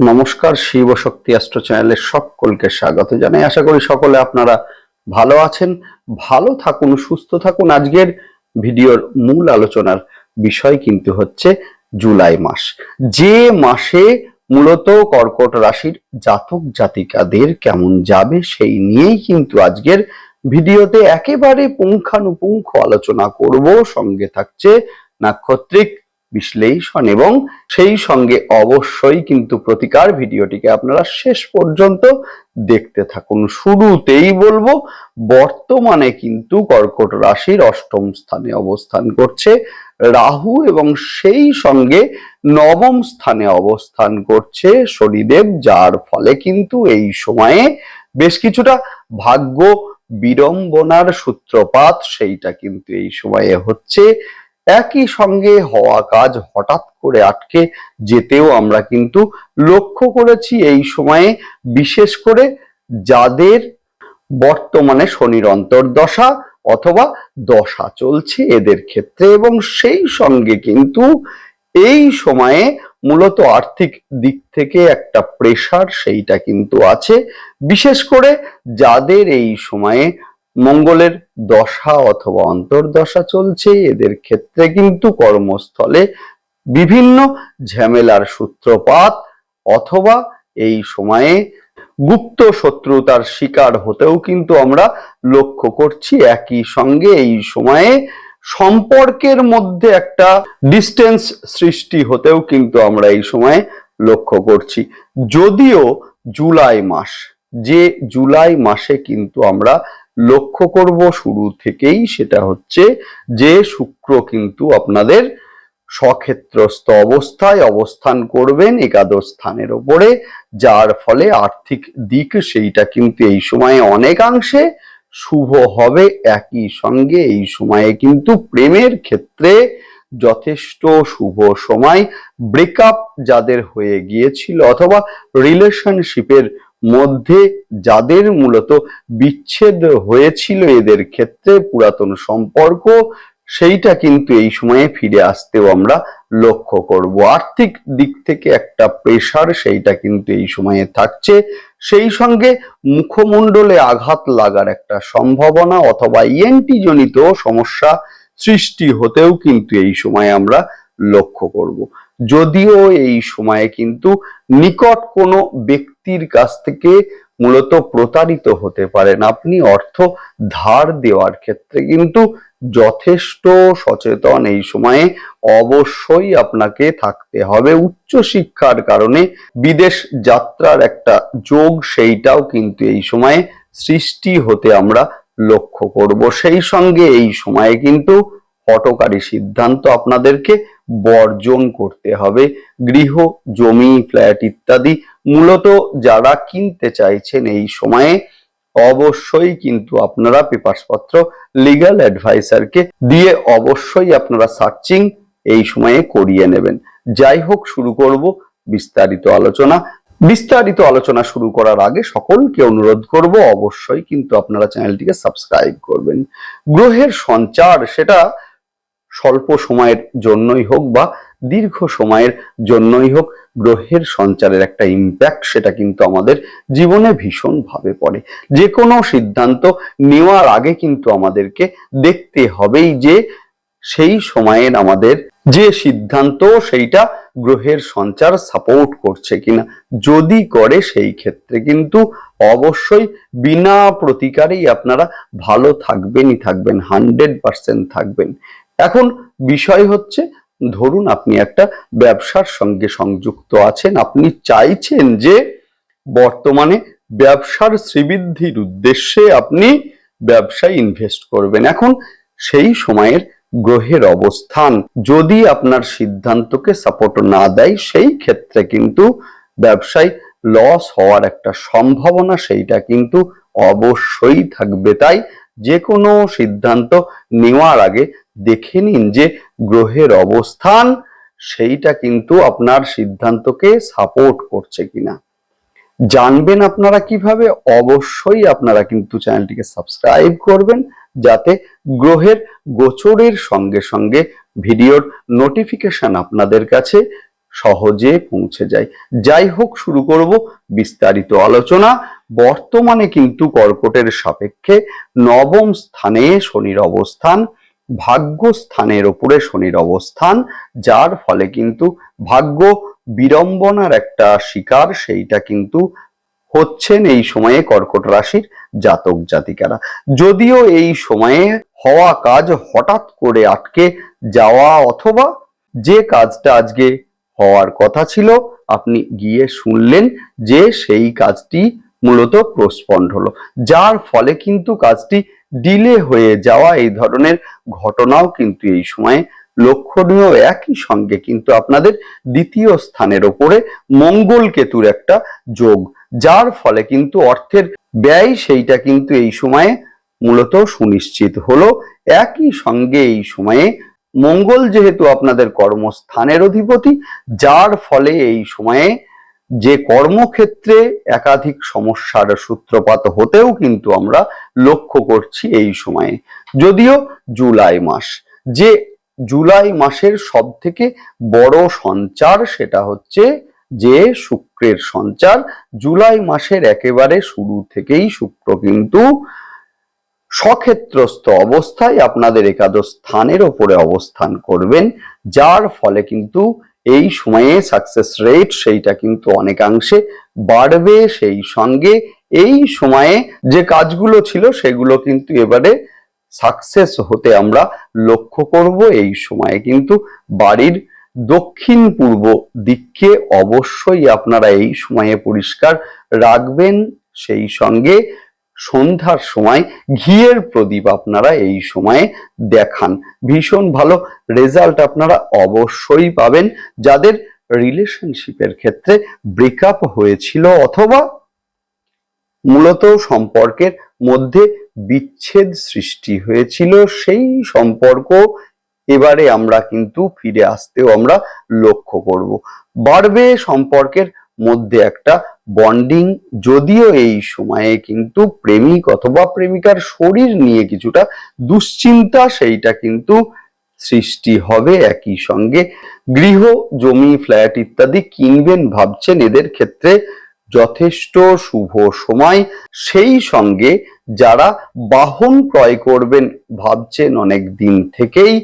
নমস্কার, শিব শক্তি অ্যাস্ট্রো চ্যানেলের সকলকে স্বাগত জানাই। আশা করি সকলে আপনারা ভালো আছেন, ভালো থাকুন, সুস্থ থাকুন। আজকের ভিডিওর মূল আলোচনার বিষয় কিন্তু হচ্ছে জুলাই মাস। যে মাসে মূলত কর্কট রাশির জাতক জাতিকাদের কেমন যাবে সেই নিয়েই কিন্তু আজকের ভিডিওতে একেবারে পুঙ্খানুপুঙ্খ আলোচনা করব। সঙ্গে থাকছে নাক্ষত্রিক বিশ্লেষণ এবং সেই সঙ্গে অবশ্যই কিন্তু প্রতিকার ভিডিওটিকে আপনারা শেষ পর্যন্ত দেখতে থাকুন। শুরুতেই বলব, বর্তমানে কিন্তু কর্কট রাশির অষ্টম স্থানে অবস্থান করছে। রাহু এবং সেই সঙ্গে নবম স্থানে অবস্থান করছে শনিদেব, যার ফলে কিন্তু এই সময়ে বেশ কিছুটা ভাগ্য বিড়ম্বনার সূত্রপাত সেইটা কিন্তু এই সময়ে হচ্ছে। একই সঙ্গে হওয়া কাজ হঠাৎ করে আটকে যেতেও আমরা কিন্তু লক্ষ্য করেছি এই সময়ে, বিশেষ করে যাদের বর্তমানে শনির অন্তর্দশা অথবা দশা চলছে এদের ক্ষেত্রে এবং সেই সঙ্গে কিন্তু এই সময়ে মূলত আর্থিক দিক থেকে একটা প্রেশার সেইটা কিন্তু আছে। বিশেষ করে যাদের এই সময়ে মঙ্গলের দশা অথবা অন্তর্দশা চলছে, এদের ক্ষেত্রে কিন্তু কর্মস্থলে বিভিন্ন ঝামেলার সূত্রপাত অথবা এই সময়ে গুপ্ত শত্রুতার শিকার হতেও কিন্তু আমরা লক্ষ্য করছি। একই সঙ্গে এই সময়ে সম্পর্কের মধ্যে একটা ডিস্টেন্স সৃষ্টি হতেও কিন্তু আমরা এই সময়ে লক্ষ্য করছি। যদিও জুলাই মাস, যে জুলাই মাসে কিন্তু আমরা লক্ষ্য করব শুরু থেকেই সেটা হচ্ছে যে শুক্র কিন্তু আপনাদের স্বক্ষেত্রস্থ অবস্থায় অবস্থান করবেন একাদশ স্থানের ওপরে, যার ফলে আর্থিক দিক সেইটা কিন্তু এই সময়ে অনেকাংশে শুভ হবে। একই সঙ্গে এই সময়ে কিন্তু প্রেমের ক্ষেত্রে যথেষ্ট শুভ সময়। ব্রেকআপ যাদের হয়ে গিয়েছিল অথবা রিলেশনশিপের মধ্যে যাদের মূলত বিচ্ছেদ হয়েছিল এদের ক্ষেত্রে পুরাতন সম্পর্ক, সেইটা কিন্তু এই সময়ে ফিরে আসতেও আমরা লক্ষ্য করব। আর্থিক দিক থেকে একটা প্রেশার সেইটা কিন্তু এই সময়ে থাকছে। সেই সঙ্গে মুখমণ্ডলে আঘাত লাগার একটা সম্ভাবনা অথবা ইএনটি জনিত সমস্যা সৃষ্টি হতেও কিন্তু এই সময়ে আমরা লক্ষ্য করব। যদিও এই সময়ে কিন্তু নিকট কোনো ব্যক্তির কাছ থেকে মূলত প্রতারিত হতে পারেন আপনি, অর্থ ধার দেওয়ার ক্ষেত্রে কিন্তু যথেষ্ট সচেতন এই সময়ে অবশ্যই আপনাকে থাকতে হবে। উচ্চ শিক্ষার কারণে বিদেশ যাত্রার একটা যোগ সেইটাও কিন্তু এই সময়ে সৃষ্টি হতে আমরা লক্ষ্য করব। সেই সঙ্গে এই সময়ে কিন্তু হটকারী সিদ্ধান্ত আপনাদেরকে বর্জন করতে হবে। গৃহ, জমি, ফ্ল্যাট ইত্যাদি মূলত যারা কিনতে চাইছেন এই সময়ে অবশ্যই কিন্তু আপনারা পেপারস লিগ্যাল অ্যাডভাইসারকে দিয়ে অবশ্যই আপনারা সার্চিং এই সময়ে করিয়ে নেবেন। যাই হোক, শুরু করব বিস্তারিত আলোচনা। বিস্তারিত আলোচনা শুরু করার আগে সকলকে অনুরোধ করব, অবশ্যই কিন্তু আপনারা চ্যানেলটিকে সাবস্ক্রাইব করবেন। গ্রহের সঞ্চার, সেটা স্বল্প সময়ের জন্যই হোক বা দীর্ঘ সময়ের জন্যই হোক গ্রহের সঞ্চারের একটা ইম্প্যাক্ট সেটা কিন্তু আমাদের জীবনে ভীষণভাবে পড়ে। যে কোনো সিদ্ধান্ত নেওয়ার আগে কিন্তু আমাদেরকে দেখতে হবেই যে সেই সময়ের আমাদের যে সিদ্ধান্ত সেইটা গ্রহের সঞ্চার সাপোর্ট করছে কিনা। যদি করে সেই ক্ষেত্রে কিন্তু অবশ্যই বিনা প্রতিকারেই আপনারা ভালো থাকবেনই থাকবেন হান্ড্রেড পার্সেন্ট থাকবেন। এখন বিষয় হচ্ছে, ধরুন আপনি একটা ব্যবসার সঙ্গে সংযুক্ত আছেন, আপনি চাইছেন যে বর্তমানে ব্যবসার শ্রীবৃদ্ধির উদ্দেশ্যে আপনি ব্যবসায় ইনভেস্ট করবেন। এখন সেই সময়ের গ্রহের অবস্থান, যদি আপনার সিদ্ধান্তকে সাপোর্ট না দেয়, সেই ক্ষেত্রে কিন্তু ব্যবসায় লস হওয়ার একটা সম্ভাবনা, সেইটা কিন্তু অবশ্যই থাকবে। তাই যে কোনো সিদ্ধান্ত নেওয়ার আগে দেখে নিন যে গ্রহের অবস্থান, সেইটা কিন্তু আপনার সিদ্ধান্তকে সাপোর্ট করছে কিনা। জানবেন আপনারা কীভাবে, অবশ্যই আপনারা কিন্তু চ্যানেলটিকে সাবস্ক্রাইব করবেন, যাতে গ্রহের গোচরের সঙ্গে সঙ্গে ভিডিওর নোটিফিকেশন আপনাদের কাছে সহজে পৌঁছে যায়। যাই হোক, শুরু করব বিস্তারিত আলোচনা। বর্তমানে কিন্তু কর্কটের সাপেক্ষে নবম স্থানে শনির অবস্থান। ভাগ্য স্থানের ওপরে শনির অবস্থান, যার ফলে কিন্তু ভাগ্য বিড়ম্বনার একটা শিকার, সেইটা কিন্তু হচ্ছেন এই সময়ে কর্কট রাশির জাতক জাতিকারা। যদিও এই সময়ে হওয়া কাজ হঠাৎ করে আটকে যাওয়া অথবা যে কাজটা আজকে হওয়ার কথা ছিল, আপনি গিয়ে শুনলেন যে সেই কাজটি মূলত পোস্টপন্ড হলো। যার ফলে কিন্তু কাজটি ডিলে হয়ে যাওয়া এই ধরনের ঘটনাও কিন্তু এই সময়ে লক্ষণীয় একই সঙ্গে কিন্তু আপনাদের দ্বিতীয় স্থানের ওপরে মঙ্গল কেতুর একটা যোগ, যার ফলে কিন্তু অর্থের ব্যয় সেইটা কিন্তু এই সময়ে মূলত সুনিশ্চিত হলো। একই সঙ্গে এই সময়ে মঙ্গল যেহেতু আপনাদের কর্মস্থানের অধিপতি, যার ফলে এই সময়ে যে কর্মক্ষেত্রে একাধিক সমস্যার সূত্রপাত হতেও কিন্তু আমরা লক্ষ্য করছি এই সময়ে। যদিও জুলাই মাস, যে জুলাই মাসের সব থেকে বড় সঞ্চার সেটা হচ্ছে যে শুক্রের সঞ্চার। জুলাই মাসের একেবারে শুরু থেকেই শুক্র কিন্তু সক্ষেত্রস্থ অবস্থায় আপনাদের একাদশ স্থানের ওপরে অবস্থান করবেন, যার ফলে কিন্তু এই সময়ে সাকসেস রেট সেইটা কিন্তু অনেকাংশে বাড়বে সেই সঙ্গে এই সময়ে যে কাজগুলো ছিল সেগুলো কিন্তু এবারে সাকসেস হতে আমরা লক্ষ্য করব। এই সময়ে কিন্তু বাড়ির দক্ষিণ পূর্ব দিককে অবশ্যই আপনারা এই সময়ে পরিষ্কার রাখবেন। সেই সঙ্গে সন্ধ্যার সময় ঘিয়ের প্রদীপ আপনারা এই সময়ে দেখান। ভীষণ ভালো রেজাল্ট আপনারা অবশ্যই পাবেন। যাদের রিলেশনশিপের ক্ষেত্রে ব্রেকআপ হয়েছিল অথবা মূলত সম্পর্কের মধ্যে বিচ্ছেদ সৃষ্টি হয়েছিল, সেই সম্পর্ক এবারে আমরা কিন্তু ফিরে আসতেও আমরা লক্ষ্য করব। বাড়বে সম্পর্কের মধ্যে একটা বন্ডিং যদিও এই সময়ে কিন্তু প্রেমিক অথবা প্রেমিকার শরীর নিয়ে কিছুটা দুশ্চিন্তা সেইটা কিন্তু সৃষ্টি হবে একই সঙ্গে। গৃহ, জমি, ফ্ল্যাট ইত্যাদি কিনবেন ভাবছেন, এদের ক্ষেত্রে যথেষ্ট শুভ সময়। সেই সঙ্গে যারা বাহন ক্রয় করবেন ভাবছেন অনেক দিন থেকেই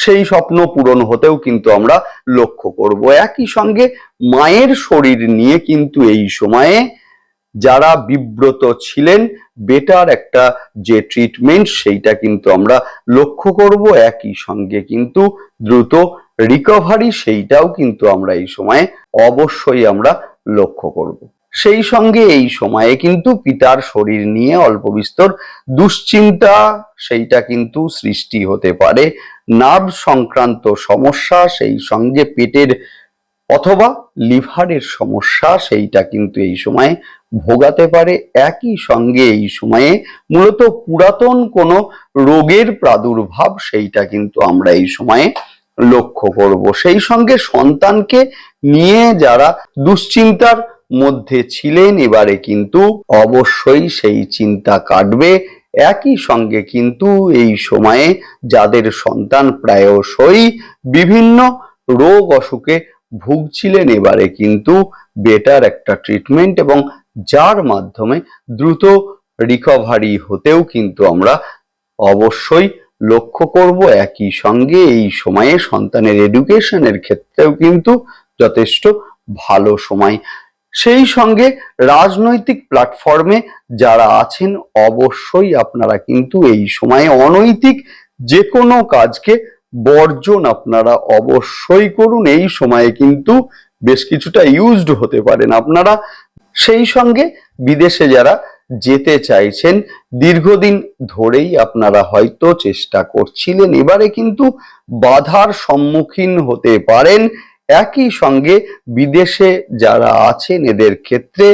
সেই স্বপ্ন পূরণ হতেও কিন্তু আমরা লক্ষ্য করব। একই সঙ্গে মায়ের শরীর নিয়ে কিন্তু এই সময়ে যারা বিব্রত ছিলেন, বেটার একটা যে ট্রিটমেন্ট সেইটা কিন্তু আমরা লক্ষ্য করব। একই সঙ্গে কিন্তু দ্রুত রিকভারি সেইটাও কিন্তু আমরা এই সময়ে অবশ্যই আমরা লক্ষ্য করব। সেই সঙ্গে এই সময়ে কিন্তু পিতার শরীর নিয়ে অল্প বিস্তর দুশ্চিন্তা সেইটা কিন্তু সৃষ্টি হতে পারে। নার্ভ সংক্রান্ত সমস্যা, সেই সঙ্গে পেটের অথবা লিভারের সমস্যা, সেইটা কিন্তু এই সময়ে ভোগাতে পারে। একই সঙ্গে এই সময়ে মূলত পুরাতন কোনো রোগের প্রাদুর্ভাব, সেইটা কিন্তু আমরা এই সময়ে লক্ষ্য করব। সেই সঙ্গে সন্তানকে নিয়ে যারা দুশ্চিন্তার মধ্যে ছিলেন, এবারে কিন্তু অবশ্যই সেই চিন্তা কাটবে। একই সঙ্গে কিন্তু এই সময়ে যাদের সন্তান প্রায়শই বিভিন্ন রোগ অসুখে ভুগছিলেন, এবারে কিন্তু বেটার একটা ট্রিটমেন্ট এবং যার মাধ্যমে দ্রুত রিকভারি হতেও কিন্তু আমরা অবশ্যই লক্ষ্য করব। একই সঙ্গে এই সময়ে সন্তানের এডুকেশনের ক্ষেত্রেও কিন্তু যথেষ্ট ভালো সময় সেই সঙ্গে রাজনৈতিক প্ল্যাটফর্মে যারা আছেন, অবশ্যই আপনারা কিন্তু এই সময়ে অনৈতিক যে কোনো কাজকে বর্জন আপনারা অবশ্যই করুন। এই সময়ে কিন্তু বেশ কিছুটা ইউজড হতে পারেন আপনারা। সেই সঙ্গে বিদেশে যারা যেতে চাইছেন, দীর্ঘদিন ধরেই আপনারা হয়তো চেষ্টা করছিলেন। এবারে কিন্তু বাধার সম্মুখীন হতে পারেন। একই সঙ্গে বিদেশে যারা আছেন এদের ক্ষেত্রে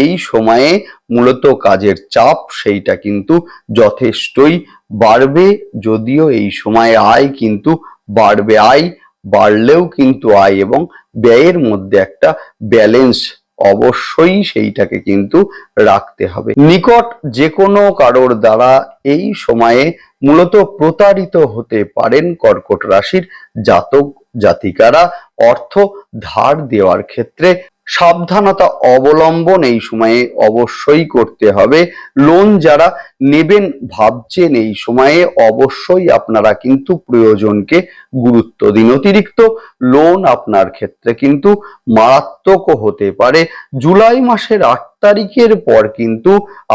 এই সময়ে মূলত কাজের চাপ সেইটা কিন্তু যথেষ্টই বাড়বে। যদিও এই সময়ে আয় কিন্তু বাড়বে। আয় বাড়লেও কিন্তু আয় এবং ব্যয়ের মধ্যে একটা ব্যালেন্স অবশ্যই সেইটাকে কিন্তু রাখতে হবে। নিকট যে কোনো কারোর দ্বারা এই সময়ে মূলত প্রতারিত হতে পারেন কর্কট রাশির জাতক জাতিকারা অর্থ ধার দেওয়ার ক্ষেত্রে সাবধানতা অবলম্বন এই সময়ে অবশ্যই করতে হবে। লোন যারা নেবেন ভাবছেন এই সময়ে অবশ্যই আপনারা কিন্তু প্রয়োজনকে গুরুত্ব দিন। অতিরিক্ত লোন আপনার ক্ষেত্রে কিন্তু মারাত্মকও হতে পারে। জুলাই মাসের আট তারিখের পর কিন্তু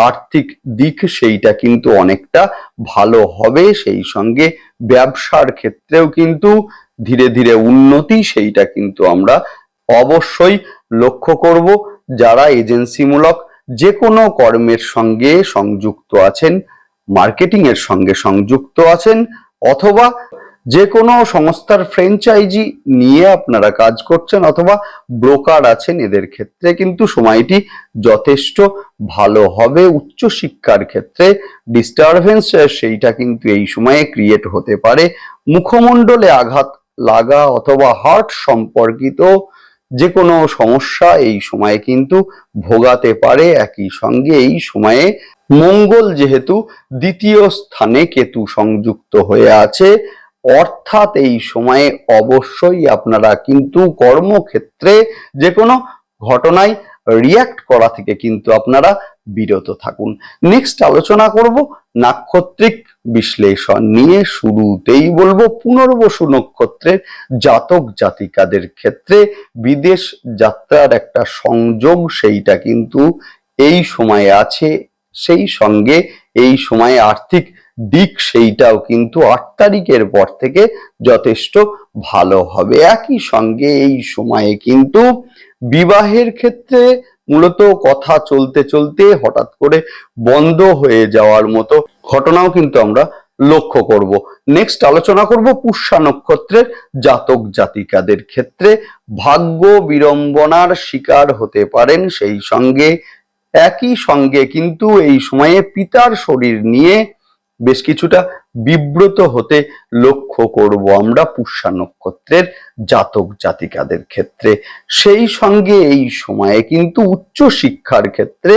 আর্থিক দিক সেইটা কিন্তু অনেকটা ভালো হবে। সেই সঙ্গে ব্যবসার ক্ষেত্রেও কিন্তু ধীরে ধীরে উন্নতি সেইটা কিন্তু আমরা অবশ্যই লক্ষ্য করব। যারা এজেন্সিমূলক যে কোনো কর্মের সঙ্গে সংযুক্ত আছেন মার্কেটিং এর সঙ্গে সংযুক্ত আছেন অথবা যে কোনো সংস্থার ফ্র্যাঞ্চাইজি নিয়ে আপনারা কাজ করছেন অথবা ব্রোকার আছেন এদের ক্ষেত্রে কিন্তু সময়টি যথেষ্ট ভালো হবে। উচ্চশিক্ষার ক্ষেত্রে ডিস্টারবেন্স সেইটা কিন্তু এই সময়ে ক্রিয়েট হতে পারে। মুখমণ্ডলে আঘাত লাগা অথবা হার্ট সম্পর্কিত যে কোনো সমস্যা এই সময়ে কিন্তু ভোগাতে পারে। একই সঙ্গে এই সময়ে মঙ্গল যেহেতু দ্বিতীয় স্থানে কেতু সংযুক্ত হয়ে আছে অর্থাৎ এই সময়ে অবশ্যই আপনারা কিন্তু কর্মক্ষেত্রে যে কোনো ঘটনায় রিয়াক্ট করা থেকে কিন্তু আপনারা বিরত থাকুন। নেক্সট আলোচনা করব নাক্ষত্রিক বিশ্লেষণ নিয়ে। শুরুতেই বলব পুনর্বসু নক্ষত্রের জাতক জাতিকাদের ক্ষেত্রে বিদেশ যাত্রার একটা সংযোগ সেইটা কিন্তু এই সময়ে আছে, সেই সঙ্গে এই সময়ে আর্থিক দিক সেইটাও কিন্তু আট তারিখের পর থেকে যথেষ্ট ভালো হবে। একই সঙ্গে এই সময়ে কিন্তু বিবাহের ক্ষেত্রে মূলত কথা চলতে চলতে হঠাৎ করে বন্ধ হয়ে যাওয়ার মতো ঘটনাও কিন্তু আমরা লক্ষ্য করব। নেক্সট আলোচনা করব পুষ্যা নক্ষত্রের জাতক জাতিকাদের ক্ষেত্রে। ভাগ্য বিড়ম্বনার শিকার হতে পারেন সেই সঙ্গে। একই সঙ্গে কিন্তু এই সময়ে পিতার শরীর নিয়ে বেশ কিছুটা বিব্রত হতে লক্ষ্য করব আমরা পুষ্যা নক্ষত্রের জাতক জাতিকাদের ক্ষেত্রে। সেই সঙ্গে এই সময়ে কিন্তু উচ্চ শিক্ষার ক্ষেত্রে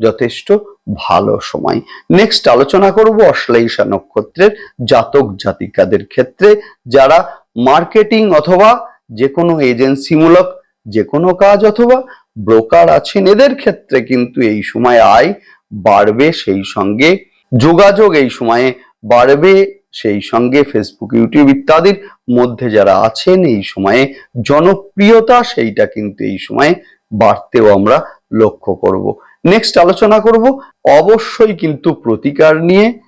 যথেষ্ট ভালো সময়। নেক্সট আলোচনা করব অশ্লেষা নক্ষত্রের জাতক জাতিকাদের ক্ষেত্রে, যারা মার্কেটিং অথবা যে কোনো এজেন্সিমূলক যে কোনো কাজ অথবা ব্রোকার আছেন, এদের ক্ষেত্রে কিন্তু এই সময় আয় বাড়বে। সেই সঙ্গে যোগাযোগ এই সময়ে বাড়বে। সেই সঙ্গে ফেসবুক ইউটিউব ইত্যাদির মধ্যে যারা আছেন, এই সময়ে জনপ্রিয়তা সেইটা কিন্তু এই সময়ে বাড়তেও আমরা লক্ষ্য করব। নেক্সট আলোচনা করব, অবশ্যই কিন্তু প্রতিকার নিয়ে।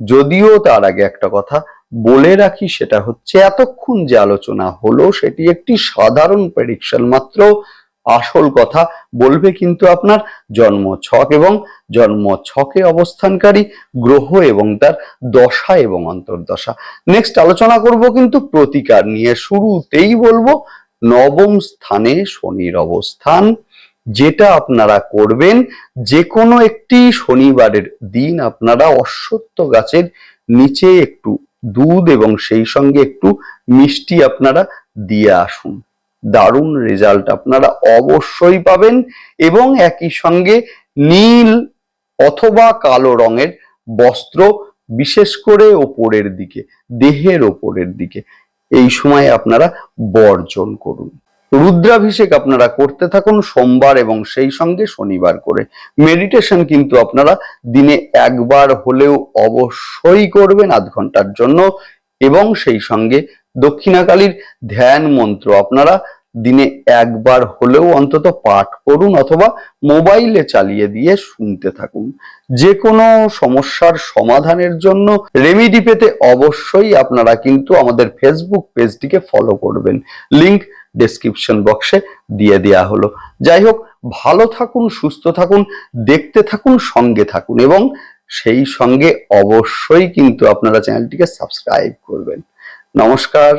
যদিও তার আগে একটা কথা বলে রাখি, সেটা হচ্ছে এতক্ষণ যে আলোচনা হলো, সেটি একটি সাধারণ প্রেডিকশন মাত্র। আসল কথা বলবে কিন্তু আপনার জন্ম ছক এবং জন্ম ছকে অবস্থানকারী গ্রহ এবং তার দশা এবং অন্তর্দশা। নেক্সট আলোচনা করব কিন্তু প্রতিকার নিয়ে। শুরুতেই বলব, নবম স্থানে শনির অবস্থান। যেটা আপনারা করবেন যে কোনো একটি শনিবারের দিন আপনারা অশ্বত্থ গাছের নিচে একটু দুধ এবং সেই সঙ্গে একটু মিষ্টি আপনারা দিয়ে আসুন। দারুণ রেজাল্ট আপনারা অবশ্যই পাবেন এবং একই সঙ্গে নীল অথবা কালো রঙের বস্ত্র বিশেষ করে ওপরের দিকে, দেহের ওপরের দিকে, এই সময় আপনারা বর্জন করুন। রুদ্রাভিষেক আপনারা করতে থাকুন সোমবার এবং সেই সঙ্গে শনিবার করে। মেডিটেশন কিন্তু আপনারা দিনে একবার হলেও অবশ্যই করবেন আধ ঘণ্টার জন্য এবং সেই সঙ্গে দক্ষিণাকালীর ধ্যান মন্ত্র। আপনারা দিনে একবার হলেও অন্তত পাঠ করুন অথবা মোবাইলে চালিয়ে দিয়ে শুনতে থাকুন। যে কোনো সমস্যার সমাধানের জন্য রেমিডি পেতে অবশ্যই আপনারা কিন্তু আমাদের ফেসবুক পেজটিকে ফলো করবেন। লিংক ডেসক্রিপশন বক্সে দিয়ে দেয়া হলো। যাই হোক, ভালো থাকুন, সুস্থ থাকুন, দেখতে থাকুন, সঙ্গে থাকুন এবং সেই সঙ্গে অবশ্যই কিন্তু আপনারা চ্যানেলটিকে সাবস্ক্রাইব করবেন। নমস্কার।